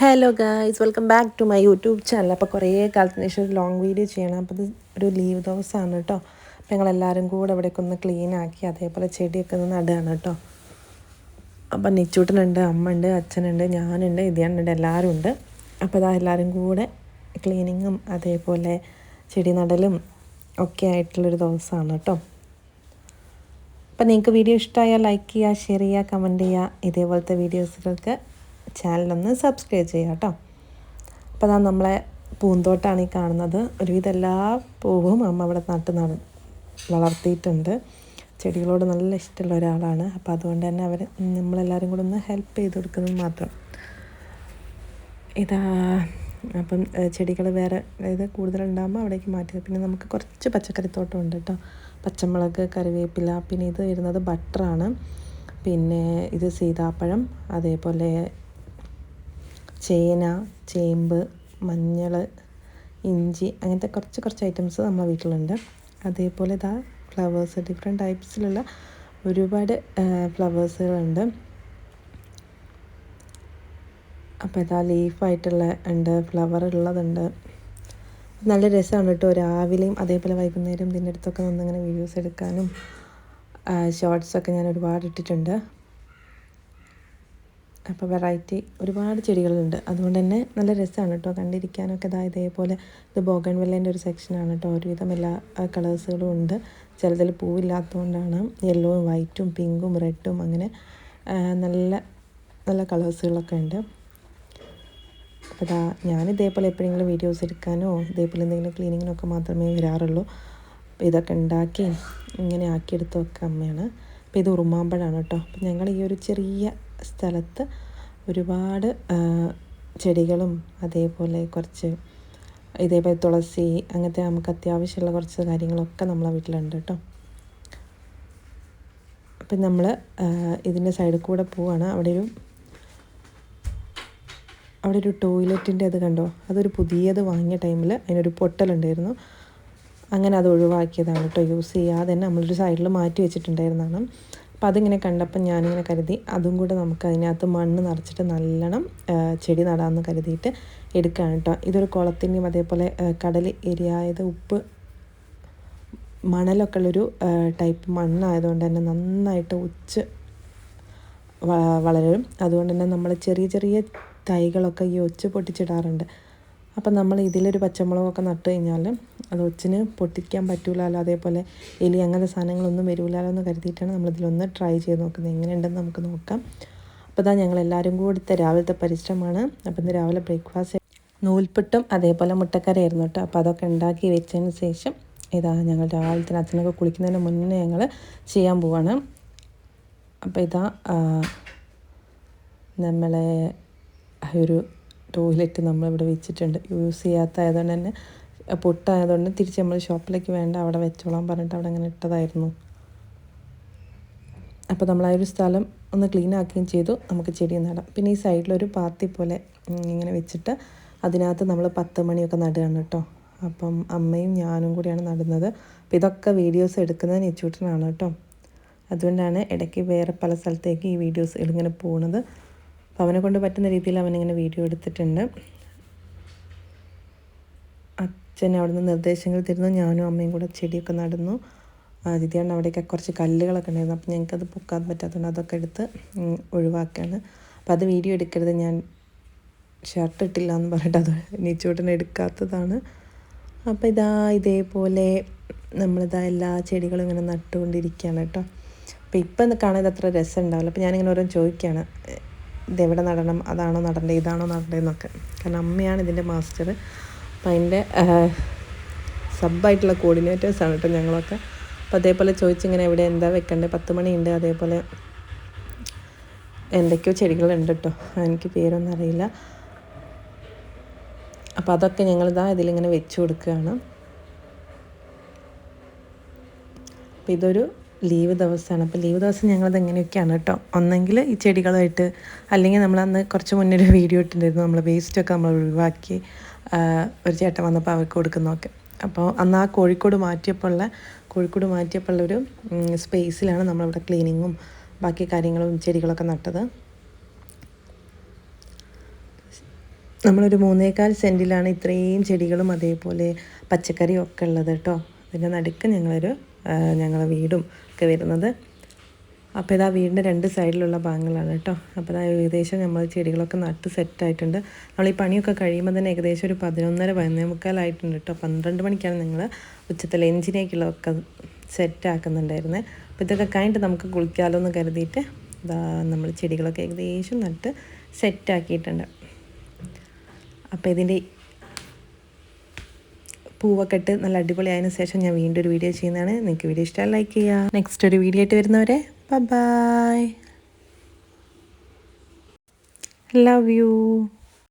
Hello guys welcome back to my YouTube channel അപ്പോൾ കുറേ കാലത്തിന് ശേഷം ഒരു ലോങ് വീഡിയോ ചെയ്യണം. അപ്പോൾ ഇത് ഒരു ലീവ് ദിവസമാണ് കേട്ടോ അപ്പോൾ ഞങ്ങളെല്ലാവരും കൂടെ ഇവിടേക്ക് ഒന്ന് ക്ലീൻ ആക്കി അതേപോലെ ചെടിയൊക്കെ ഒന്ന് നടുകയാണ് കേട്ടോ അപ്പം നിച്ചൂട്ടനുണ്ട് അമ്മ ഉണ്ട് അച്ഛനുണ്ട് ഞാനുണ്ട് ഇതിയാനുണ്ട് എല്ലാവരും ഉണ്ട്. അപ്പോൾ ഇതാ എല്ലാവരും കൂടെ ക്ലീനിങ്ങും അതേപോലെ ചെടി നടലും ഒക്കെ ആയിട്ടുള്ളൊരു ദിവസമാണ് കേട്ടോ അപ്പോൾ നിങ്ങൾക്ക് വീഡിയോ ഇഷ്ടമായാൽ ലൈക്ക് ചെയ്യുക ഷെയർ ചെയ്യുക കമന്റ് ചെയ്യുക ഇതേപോലത്തെ വീഡിയോസുകൾക്ക് ചാനലൊന്ന് സബ്സ്ക്രൈബ് ചെയ്യുക കേട്ടോ. അപ്പോൾ അതാ നമ്മളെ പൂന്തോട്ടമാണ് ഈ കാണുന്നത്. ഒരുവിധം എല്ലാ പൂവും അമ്മ അവിടെ നട്ട് നട വളർത്തിയിട്ടുണ്ട്. ചെടികളോട് നല്ല ഇഷ്ടമുള്ള ഒരാളാണ്. അപ്പോൾ അതുകൊണ്ട് തന്നെ അവർ നമ്മളെല്ലാവരും കൂടെ ഒന്ന് ഹെൽപ്പ് ചെയ്ത് കൊടുക്കുന്നത് മാത്രം. ഇതാ അപ്പം ചെടികൾ വേറെ അതായത് കൂടുതലുണ്ടാകുമ്പോൾ അവിടേക്ക് മാറ്റി പിന്നെ നമുക്ക് കുറച്ച് പച്ചക്കറിത്തോട്ടം ഉണ്ട് കേട്ടോ. പച്ചമുളക് കറിവേപ്പില പിന്നെ ഇത് വരുന്നത് ബട്ടറാണ്. പിന്നെ ഇത് സീതാപ്പഴം അതേപോലെ ചേന ചേമ്പ് മഞ്ഞൾ ഇഞ്ചി അങ്ങനത്തെ കുറച്ച് കുറച്ച് ഐറ്റംസ് നമ്മളെ വീട്ടിലുണ്ട്. അതേപോലെ ഇതാ ഫ്ലവേഴ്സ് ഡിഫറെന്റ് ടൈപ്സിലുള്ള ഒരുപാട് ഫ്ലവേഴ്സുകളുണ്ട് അപ്പോൾ ഇതാ ലീഫായിട്ടുള്ള ഉണ്ട് ഫ്ലവർ ഉള്ളതുണ്ട്. നല്ല രസമാണ് കേട്ടോ. രാവിലെയും അതേപോലെ വൈകുന്നേരം ഇതിന്റെ അടുത്തൊക്കെ നിന്നിങ്ങനെ വീഡിയോസ് എടുക്കാനും ഷോർട്സൊക്കെ ഞാൻ ഒരുപാട് ഇട്ടിട്ടുണ്ട്. അപ്പോൾ വെറൈറ്റി ഒരുപാട് ചെടികളുണ്ട്. അതുകൊണ്ട് തന്നെ നല്ല രസമാണ് കേട്ടോ കണ്ടിരിക്കാനൊക്കെ. ഇതാ ഇതേപോലെ ഇത് ബോഗൺ വെല്ലേന്റെ ഒരു സെക്ഷനാണ് കേട്ടോ ഒരുവിധം എല്ലാ കളേഴ്സുകളും ഉണ്ട്. ചിലതിൽ പൂവില്ലാത്തതുകൊണ്ടാണ് യെല്ലോയും വൈറ്റും പിങ്കും റെഡും അങ്ങനെ നല്ല നല്ല കളേഴ്സുകളൊക്കെ ഉണ്ട്. അപ്പോൾ ഇതാ ഞാൻ ഇതേപോലെ എപ്പോഴെങ്കിലും വീഡിയോസ് എടുക്കാനോ ഇതേപോലെ എന്തെങ്കിലും ക്ലീനിങ്ങിനൊക്കെ മാത്രമേ വരാറുള്ളൂ. അപ്പോൾ ഇതൊക്കെ ഉണ്ടാക്കി ഇങ്ങനെ ആക്കിയെടുത്തൊക്കെ അമ്മയാണ് അപ്പോൾ ഇത് ഉറുമാമ്പഴമാണ് കേട്ടോ അപ്പോൾ ഞങ്ങൾ ഈ ഒരു ചെറിയ സ്ഥലത്ത് ഒരുപാട് ചെടികളും അതേപോലെ കുറച്ച് ഇതേപോലെ തുളസി അങ്ങനത്തെ നമുക്ക് അത്യാവശ്യമുള്ള കുറച്ച് കാര്യങ്ങളൊക്കെ നമ്മളെ വീട്ടിലുണ്ട് കേട്ടോ. അപ്പം നമ്മൾ ഇതിന്റെ സൈഡിൽ കൂടെ പോവാണ്. അവിടെ ഒരു അവിടെ ഒരു ടോയ്ലറ്റിന്റെ അത് കണ്ടോ? അതൊരു പുതിയത് വാങ്ങിയ ടൈമിൽ അതിനൊരു പൊട്ടലുണ്ടായിരുന്നു. അങ്ങനെ അത് ഒഴിവാക്കിയതാണ് കേട്ടോ. യൂസ് ചെയ്യാതെ തന്നെ നമ്മളൊരു സൈഡിൽ മാറ്റി വെച്ചിട്ടുണ്ടായിരുന്നതാണ്. അപ്പം അതിങ്ങനെ കണ്ടപ്പോൾ ഞാനിങ്ങനെ കരുതി അതും കൂടെ നമുക്ക് അതിനകത്ത് മണ്ണ് നിറച്ചിട്ട് നല്ലോണം ചെടി നടാമെന്ന് കരുതിയിട്ട് എടുക്കുകയാണ് കേട്ടോ ഇതൊരു കുളത്തിന്റെയും അതേപോലെ കടൽ ഏരിയ ആയത് ഉപ്പ് മണലൊക്കെ ഉള്ളൊരു ടൈപ്പ് മണ്ണായതുകൊണ്ട് തന്നെ നന്നായിട്ട് ഉച്ച് വളരും. അതുകൊണ്ട് തന്നെ നമ്മൾ ചെറിയ ചെറിയ തൈകളൊക്കെ ഈ ഒച്ച് പൊട്ടിച്ചിടാറുണ്ട്. അപ്പം നമ്മൾ ഇതിലൊരു പച്ചമുളകൊക്കെ നട്ട് കഴിഞ്ഞാൽ അത് ഒച്ചിന് പൊട്ടിക്കാൻ പറ്റൂലല്ലോ അതേപോലെ എലി അങ്ങനത്തെ സാധനങ്ങളൊന്നും വരൂലാലോ എന്ന് കരുതിയിട്ടാണ് നമ്മളിതിലൊന്ന് ട്രൈ ചെയ്ത് നോക്കുന്നത്. എങ്ങനെയുണ്ടെന്ന് നമുക്ക് നോക്കാം. അപ്പോൾ ഇതാ ഞങ്ങൾ എല്ലാവരും കൂടിത്തെ രാവിലത്തെ പരിശ്രമമാണ്. അപ്പോൾ ഇന്ന് രാവിലെ ബ്രേക്ക്ഫാസ്റ്റ് നൂൽപ്പിട്ടും അതേപോലെ മുട്ടക്കറിയായിരുന്നു കേട്ടോ. അപ്പോൾ അതൊക്കെ ഉണ്ടാക്കി വെച്ചതിന് ശേഷം ഇതാ ഞങ്ങൾ രാവിലത്തെ അച്ഛനൊക്കെ കുളിക്കുന്നതിന് മുന്നേ ഞങ്ങൾ ചെയ്യാൻ പോവാണ്. അപ്പോൾ ഇതാ നമ്മളെ ഒരു ടോയ്ലറ്റ് നമ്മളിവിടെ വെച്ചിട്ടുണ്ട്. യൂസ് ചെയ്യാത്തതായതുകൊണ്ട് തന്നെ പൊട്ടായതുകൊണ്ട് തിരിച്ച് നമ്മൾ ഷോപ്പിലേക്ക് വേണ്ട അവിടെ വെച്ചോളാം പറഞ്ഞിട്ട് അവിടെ അങ്ങനെ ഇട്ടതായിരുന്നു. അപ്പോൾ നമ്മൾ ആ ഒരു സ്ഥലം ഒന്ന് ക്ലീൻ ആക്കുകയും ചെയ്തു നമുക്ക് ചെടി നടാം. പിന്നെ ഈ സൈഡിലൊരു പാത്തി പോലെ ഇങ്ങനെ വെച്ചിട്ട് അതിനകത്ത് നമ്മൾ പത്ത് മണിയൊക്കെ നടുകയാണ് കേട്ടോ. അപ്പം അമ്മയും ഞാനും കൂടിയാണ് നടുന്നത്. അപ്പം ഇതൊക്കെ വീഡിയോസ് എടുക്കുന്നത് നെച്ചൂട്ടനാണ് കേട്ടോ. അതുകൊണ്ടാണ് ഇടയ്ക്ക് വേറെ പല സ്ഥലത്തേക്ക് ഈ വീഡിയോസ് ഇങ്ങനെ പോകുന്നത് അപ്പോൾ അവനെ കൊണ്ട് പറ്റുന്ന രീതിയിൽ അവനിങ്ങനെ വീഡിയോ എടുത്തിട്ടുണ്ട്. അച്ഛൻ അവിടെ നിന്ന് നിർദ്ദേശങ്ങൾ തരുന്നു. ഞാനും അമ്മയും കൂടെ ചെടിയൊക്കെ നടന്നു. ആദിത്യാണ് അവിടെയൊക്കെ കുറച്ച് കല്ലുകളൊക്കെ ഉണ്ടായിരുന്നു. അപ്പോൾ ഞങ്ങൾക്കത് പൊക്കാൻ പറ്റാത്തതുകൊണ്ട് അതൊക്കെ എടുത്ത് ഒഴിവാക്കുകയാണ്. അപ്പോൾ അത് വീഡിയോ എടുക്കരുത്. ഞാൻ ഷർട്ട് ഇട്ടില്ല എന്ന് പറഞ്ഞിട്ട് അത് നീച്ചോട്ടനെ എടുക്കാത്തതാണ്. അപ്പോൾ ഇതാ ഇതേപോലെ നമ്മളിതാ എല്ലാ ചെടികളും ഇങ്ങനെ നട്ടുകൊണ്ടിരിക്കുകയാണ് കേട്ടോ. അപ്പോൾ ഇപ്പം കാണാൻ അത്ര രസം ഉണ്ടാവില്ല. അപ്പോൾ ഞാനിങ്ങനെ ഓരോ ചോദിക്കുകയാണ്. ഇതെവിടെ നടണം? അതാണോ നടണ്ടേ? ഇതാണോ നടണ്ടേന്നൊക്കെ. കാരണം അമ്മയാണ് ഇതിന്റെ മാസ്റ്റർ അപ്പം അതിന്റെ സബായിട്ടുള്ള കോർഡിനേറ്റേഴ്സാണ് കേട്ടോ ഞങ്ങളൊക്കെ. അപ്പം അതേപോലെ ചോദിച്ചിങ്ങനെ എവിടെ എന്താ വെക്കണ്ടേ? പത്ത് മണിയുണ്ട്. അതേപോലെ എന്തൊക്കെയോ ചെടികളുണ്ട് കേട്ടോ. എനിക്ക് പേരൊന്നും അറിയില്ല. അപ്പോൾ അതൊക്കെ ഞങ്ങൾ ഞങ്ങളിതാ ഇതിലിങ്ങനെ വെച്ച് കൊടുക്കുകയാണ്. അപ്പോൾ ഇതൊരു ലീവ് ദിവസമാണ്. അപ്പോൾ ലീവ് ദിവസം ഞങ്ങളത് എങ്ങനെയൊക്കെയാണ് കേട്ടോ ഒന്നെങ്കിൽ ഈ ചെടികളുമായിട്ട് അല്ലെങ്കിൽ നമ്മൾ അന്ന് കുറച്ച് മുന്നേ ഒരു വീഡിയോ ഇട്ടിട്ടുണ്ടായിരുന്നു. നമ്മൾ വേസ്റ്റൊക്കെ നമ്മൾ ഒഴിവാക്കി ഒരു ചേട്ടൻ വന്നപ്പോൾ അവർക്ക് കൊടുക്കുന്നതൊക്കെ. അപ്പോൾ അന്ന് ആ കോഴിക്കോട് മാറ്റിയപ്പോൾ ഉള്ള കോഴിക്കോട് മാറ്റിയപ്പോൾ ഉള്ളൊരു സ്പേസിലാണ് നമ്മളിവിടെ ക്ലീനിങ്ങും ബാക്കി കാര്യങ്ങളും ചെടികളൊക്കെ നട്ടത്. നമ്മളൊരു മൂന്നേകാൽ സെന്റിലാണ് ഇത്രയും ചെടികളും അതേപോലെ പച്ചക്കറിയും ഒക്കെ ഉള്ളത് കേട്ടോ അതിന്റെ നടുക്ക് ഞങ്ങളൊരു ഞങ്ങളെ വീടും ഒക്കെ വരുന്നത്. അപ്പോൾ ഇതാ വീടിന്റെ രണ്ട് സൈഡിലുള്ള ഭാഗങ്ങളാണ് കേട്ടോ. അപ്പോൾ ഇതാ ഏകദേശം നമ്മൾ ചെടികളൊക്കെ നട്ട് സെറ്റായിട്ടുണ്ട് നമ്മൾ ഈ പണിയൊക്കെ കഴിയുമ്പോൾ തന്നെ ഏകദേശം ഒരു പതിനൊന്നര പതിനൊന്നേ മുക്കാലായിട്ടുണ്ട് കേട്ടോ. പന്ത്രണ്ട് മണിക്കാണ് നിങ്ങൾ ഉച്ചത്തെ ലഞ്ചിനേക്കുള്ളതൊക്കെ സെറ്റാക്കുന്നുണ്ടായിരുന്നത് അപ്പോൾ ഇതൊക്കെ കഴിഞ്ഞിട്ട് നമുക്ക് കുളിക്കാമല്ലോ എന്ന് കരുതിയിട്ട് ഇതാ നമ്മൾ ചെടികളൊക്കെ ഏകദേശം നട്ട് സെറ്റാക്കിയിട്ടുണ്ട് അപ്പോൾ ഇതിന്റെ പൂവൊക്കെ ഇട്ട് നല്ല അടിപൊളിയായതിനു ശേഷം ഞാൻ വീണ്ടും ഒരു വീഡിയോ ചെയ്യുന്നതാണ്. നിങ്ങൾക്ക് വീഡിയോ ഇഷ്ടമായി ലൈക്ക് ചെയ്യുക. നെക്സ്റ്റ് ഒരു വീഡിയോ ആയിട്ട് വരുന്നവരെ ബൈ ലവ് യു